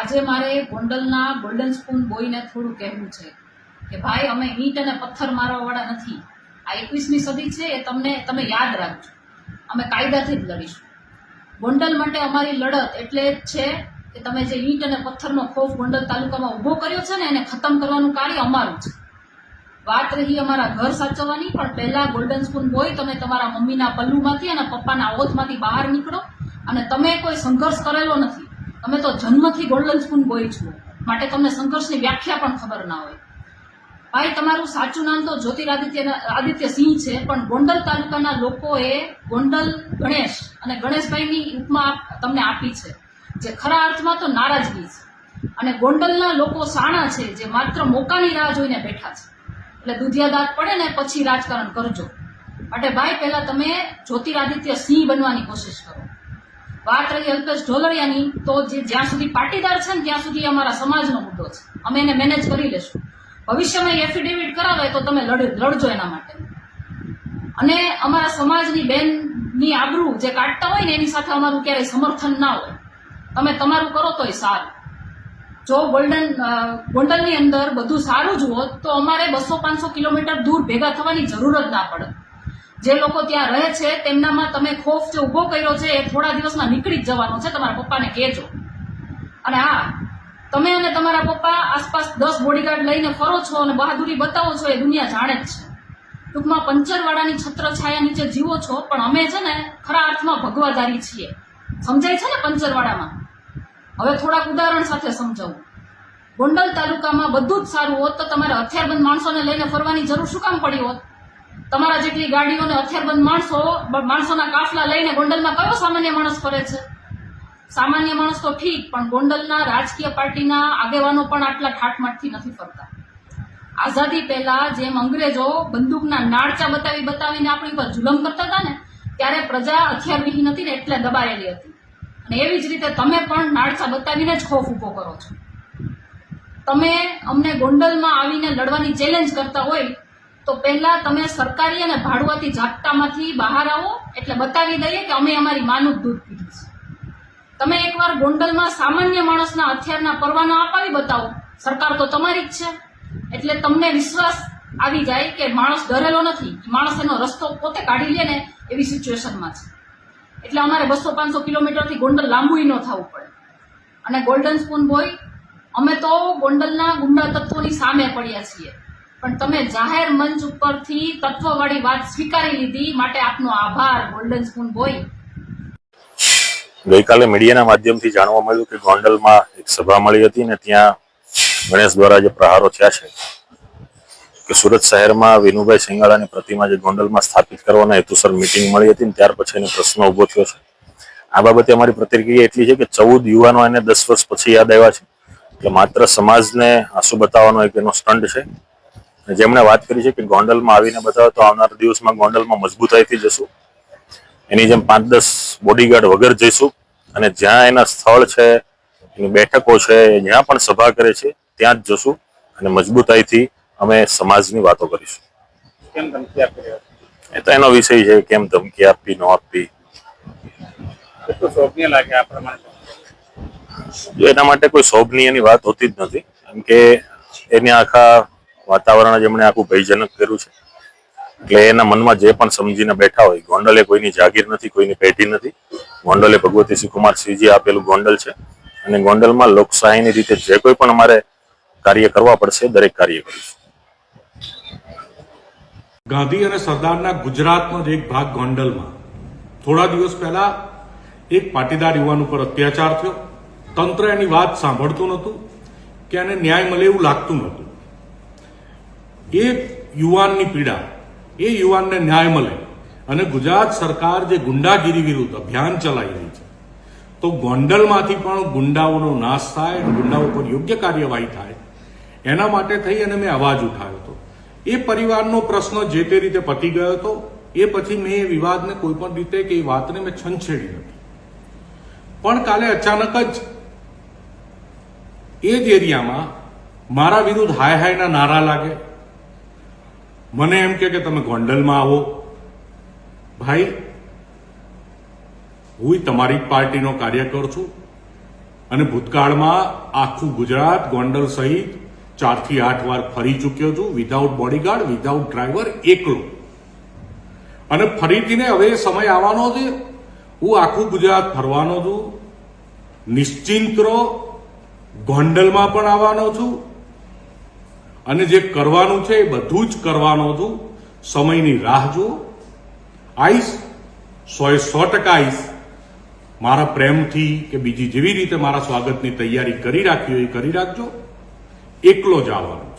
આજે મારે ગોંડલના ગોલ્ડન સ્પૂન બોયને થોડું કહેવું છે કે ભાઈ, અમે ઈંટ અને પથ્થર મારવાવાળા નથી. આ એકવીસમી સદી છે, એ તમને, તમે યાદ રાખજો. અમે કાયદાથી જ લડીશું. ગોંડલ માટે અમારી લડત એટલે જ છે કે તમે જે ઈંટ અને પથ્થરનો ખોફ ગોંડલ તાલુકામાં ઊભો કર્યો છે ને, એને ખતમ કરવાનું કાર્ય અમારું છે. વાત રહી અમારા ઘર સાચવવાની, પણ પહેલા ગોલ્ડન સ્પૂન બોય તમે તમારા મમ્મીના પલ્લુમાંથી અને પપ્પાના ઓથમાંથી બહાર નીકળો અને તમે કોઈ સંઘર્ષ કરેલો નથી. તમે તો જન્મથી ગોલ્ડન સ્પૂન બોય છો. માટે તમને સંઘર્ષની વ્યાખ્યા પણ ખબર ના હોય. ભાઈ, તમારું સાચું નામ તો જ્યોતિરાદિત્ય આદિત્ય સિંહ છે, પણ ગોંડલ તાલુકાના લોકોએ ગોંડલ ગણેશ અને ગણેશભાઈની ઉપમા તમને આપી છે, જે ખરા અર્થમાં તો નારાજગી છે. અને ગોંડલના લોકો સાણા છે, જે માત્ર મોકાની રાહ જોઈને બેઠા છે. એટલે દુધિયા દાંત પડે ને પછી રાજકારણ કરજો. માટે ભાઈ, પહેલા તમે જ્યોતિરાદિત્ય સિંહ બનવાની કોશિશ કરો. વાત રહી અલ્પેશ ઢોલરિયાની તો જે જ્યાં સુધી પાટીદાર છે ને, ત્યાં સુધી અમારા સમાજનો મુદ્દો છે. અમે એને મેનેજ કરી લેશું. ભવિષ્યમાં એફિડેવિટ કરાવે તો તમે લડ- લડજો એના માટે. અને અમારા સમાજની બેનની આબરૂ જે કાઢતા હોય ને, એની સાથે અમારું ક્યારેય સમર્થન ના હોય. તમે તમારું કરો તોય સારું. જો ગોલ્ડન ગોંડલની અંદર બધું સારું જ હોત, તો અમારે બસો પાંચસો કિલોમીટર દૂર ભેગા થવાની જરૂર જ ના પડે જે લોકો ત્યાં રહે છે, તેમનામાં તમે ખોફ જે ઊભો કર્યો છે, એ થોડા દિવસમાં નીકળી જ જવાનો છે, તમારા પપ્પાને કહેજો. અને હા, તમે અને તમારા પપ્પા આસપાસ દસ બોડીગાર્ડ લઈને ફરો છો અને બહાદુરી બતાવો છો, એ દુનિયા જાણે જ છે. ટૂંકમાં પંચરવાડાની છત્ર છાયા નીચે જીવો છો, પણ અમે છે ને ખરા અર્થમાં ભગવાદારી છીએ. સમજાય છે ને પંચરવાડામાં? હવે થોડાક ઉદાહરણ સાથે સમજાવું. ગોંડલ તાલુકામાં બધું જ સારું હોત તો તમારે હથિયારબંધ માણસોને લઈને ફરવાની જરૂર શું કામ પડી હોત? તમારા જેટલી ગાડીઓને હથિયારબંધ માણસો માણસોના કાફલા લઈને ગોંડલમાં કયો સામાન્ય માણસ ફરે છે? સામાન્ય માણસ તો ઠીક, પણ ગોંડલના રાજકીય પાર્ટીના આગેવાનો પણ આટલા ઠાઠમાઠથી નથી ફરતા. આઝાદી પહેલા જેમ અંગ્રેજો બંદૂકના નાળચા બતાવી બતાવીને આપણી પર જુલમ કરતા હતા ને, ત્યારે પ્રજા હથિયારવિહીન હતી ને એટલે દબાયેલી હતી. અને એવી જ રીતે તમે પણ નાળચા બતાવીને જ ખોફ ઊભો કરો છો. તમે અમને ગોંડલમાં આવીને લડવાની ચેલેન્જ કરતા હોય તો પહેલા તમે સરકારી અને ભાડુઆતી ઝાપટામાંથી બહાર આવો, એટલે બતાવી દઈએ કે અમે અમારી માનું દૂધ પીધું છે તમે એકવાર ગોંડલમાં સામાન્ય માણસના હથિયારના પરવાના અપાવી બતાવો. સરકાર તો તમારી જ છે. એટલે તમને વિશ્વાસ આવી જાય કે માણસ ડરેલો નથી માણસ એનો રસ્તો પોતે કાઢી લે ને એવી સિચ્યુએશનમાં છે. એટલે અમારે બસો પાંચસો કિલોમીટરથી ગોંડલ લાંબુય ન થવું પડે. અને ગોલ્ડન સ્પૂન બોય અમે તો ગોંડલના ગુંડા તત્વોની સામે પડ્યા છીએ. પણ તમે જાહેર મંચ ઉપરથી તત્વવાળી વાત સ્વીકારી લીધી માટે આપનો આભાર ગોલ્ડન સ્પૂન બોય ગઈકાલે મીડિયાના માધ્યમથી જાણવા મળ્યું કે ગોંડલમાં એક સભા મળી હતી ને ત્યાં ગણેશ દ્વારા જે પ્રહારો થયા છે, કે સુરત શહેરમાં વિનુભાઈ સિંગાળાની પ્રતિમા જે ગોંડલમાં સ્થાપિત કરવાના હેતુસર મિટિંગ મળી હતી ને ત્યાર પછી એનો પ્રશ્ન ઊભો થયો છે. આ બાબતે અમારી પ્રતિક્રિયા એટલી છે કે ચૌદ યુવાનો એને દસ વર્ષ પછી યાદ આવ્યા છે. એટલે માત્ર સમાજને આંસુ બતાવવાનો એક એનો સ્ટન્ટ છે. જેમણે વાત કરી છે કે ગોંડલમાં આવીને બતાવો તો આવનારા દિવસમાં ગોંડલમાં મજબૂતાઈથી જશું. એની જેમ પાંચ દસ બોડીગાર્ડ વગર જઈશું અને જ્યાં એના સ્થળ છે એની બેઠકો છે એ જ્યાં પણ સભા કરે છે ત્યાં જ જશું અને મજબૂતાઈથી અમે સમાજની વાતો કરીશું. કેમ ધમકી આપી એ તો એનો વિષય છે કેમ ધમકી આપવી ન આપવી એના માટે કોઈ શોભનીયની વાત હોતી જ નથી કેમ કે એની આખા વાતાવરણ જ એમણે આખું ભયજનક કર્યું છે. એટલે એના મનમાં જે પણ સમજીને બેઠા હોય, ગોંડલ કોઈની જાગીર નથી, કોઈની પેઢી નથી. ગોંડલ ભગવતી શ્રી કુમાર સિંહજી આપેલું ગોંડલ છે. અને ગોંડલમાં લોકશાહીની રીતે જે કોઈ પણ અમારે કાર્ય કરવા પડશે, દરેક કાર્ય કરીશું. ગાંધી અને સરદારના ગુજરાતનો જ એક ભાગ ગોંડલમાં. થોડા દિવસ પહેલા એક પાટીદાર યુવાન ઉપર અત્યાચાર થયો. તંત્ર એની વાત સાંભળતું નહોતું કે એને ન્યાય મળે એવું લાગતું નહોતું. એ યુવાનની પીડા, એ યુવાનને ન્યાય મળે. અને ગુજરાત સરકાર જે ગુંડાગીરી વિરુદ્ધ અભિયાન ચલાવી રહી છે, તો ગોંડલમાંથી પણ ગુંડાઓનો નાશ થાય ગુંડાઓ પર યોગ્ય કાર્યવાહી થાય, એના માટે થઈ અને મેં અવાજ ઉઠાવ્યો હતો. એ પરિવારનો પ્રશ્ન જે તે રીતે પતી ગયો હતો, એ પછી મેં એ વિવાદને કોઈ પણ રીતે કે એ વાતને મેં છંછેડી નથી. પણ કાલે અચાનક જ એ જ એરિયામાં મારા વિરુદ્ધ હાય હાયના નારા લાગે મને એમ કે તમે ગોંડલમાં આવો. ભાઈ, હું તમારી પાર્ટીનો કાર્યકર છું અને ભૂતકાળમાં આખું ગુજરાત ગોંડલ સહિત ચારથી આઠ વાર ફરી ચૂક્યો છું વિધાઉટ બોડીગાર્ડ વિધાઉટ ડ્રાઈવર એકલો. અને ફરીથીને હવે સમય આવવાનો છે. હું આખું ગુજરાત ફરવાનો છું. નિશ્ચિંત રહો. ગોંડલમાં પણ આવવાનો છું. અને જે કરવાનું છે એ બધું જ કરવાનું હતું સમયની રાહ જુઓ. આઈશ સો એ સો ટકા આઈશ મારા પ્રેમથી કે બીજી જેવી રીતે મારા સ્વાગતની તૈયારી કરી રાખી હોય એ કરી રાખજો. એકલો જ આવવાનું.